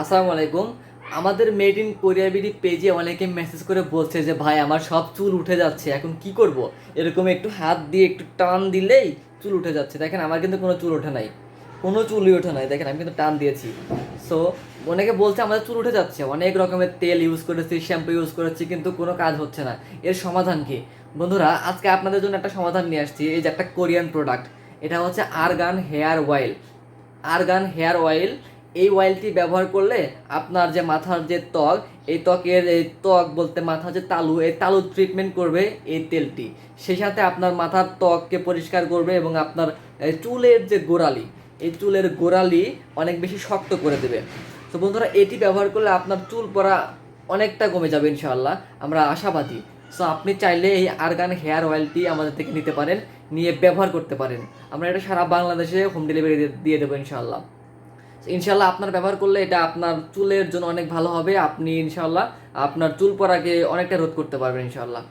আসসালামু আলাইকুম। আমাদের মেড ইন কোরিয়াবিডি পেজে অনেকে মেসেজ করে বলছে যে, ভাই, আমার সব চুল উঠে যাচ্ছে, এখন কি করব? এরকম একটু হাত দিয়ে একটু টান দিলেই চুল উঠে যাচ্ছে। দেখেন, আমার কিন্তু কোনো চুল ওঠে নাই। কোনো চুলই ওঠে নাই। দেখেন, আমি কিন্তু টান দিয়েছি। সো অনেকে বলছে, আমাদের চুল উঠে যাচ্ছে। অনেক রকমের তেল ইউজ করেছি শ্যাম্পু ইউজ করেছি, কিন্তু কোনো কাজ হচ্ছে না। এর সমাধান কি? বন্ধুরা, আজকে আপনাদের জন্য একটা সমাধান নিয়ে আসছি। এই যে একটা কোরিয়ান প্রোডাক্ট এটা হচ্ছে argan hair oil argan hair oil এই অয়েলটি ব্যবহার করলে আপনার যে মাথার যে ত্বক, এই ত্বকের, এই ত্বক বলতে মাথার যে তালু, এই তালু ট্রিটমেন্ট করবে এই তেলটি। সেই সাথে আপনার মাথার ত্বককে পরিষ্কার করবে এবং আপনার চুলের যে গোড়ালি, এই চুলের গোড়ালি অনেক বেশি শক্ত করে দেবে। তো বন্ধুরা, এটি ব্যবহার করলে আপনার চুল পড়া অনেকটা কমে যাবে ইনশাআল্লাহ। আমরা আশাবাদী। সো আপনি চাইলে এই আরগান হেয়ার অয়েলটি আমাদের থেকে নিতে পারেন, নিয়ে ব্যবহার করতে পারেন। আমরা এটা সারা বাংলাদেশে হোম ডেলিভারি দিয়ে দেবো ইনশাআল্লাহ। ইনশাল্লাহ আপনার ব্যবহার করলে এটা আপনার চুলের জন্য অনেক ভালো হবে। আপনি ইনশাল্লাহ আপনার চুল পড়াকে অনেকটা রোধ করতে পারবেন ইনশাল্লাহ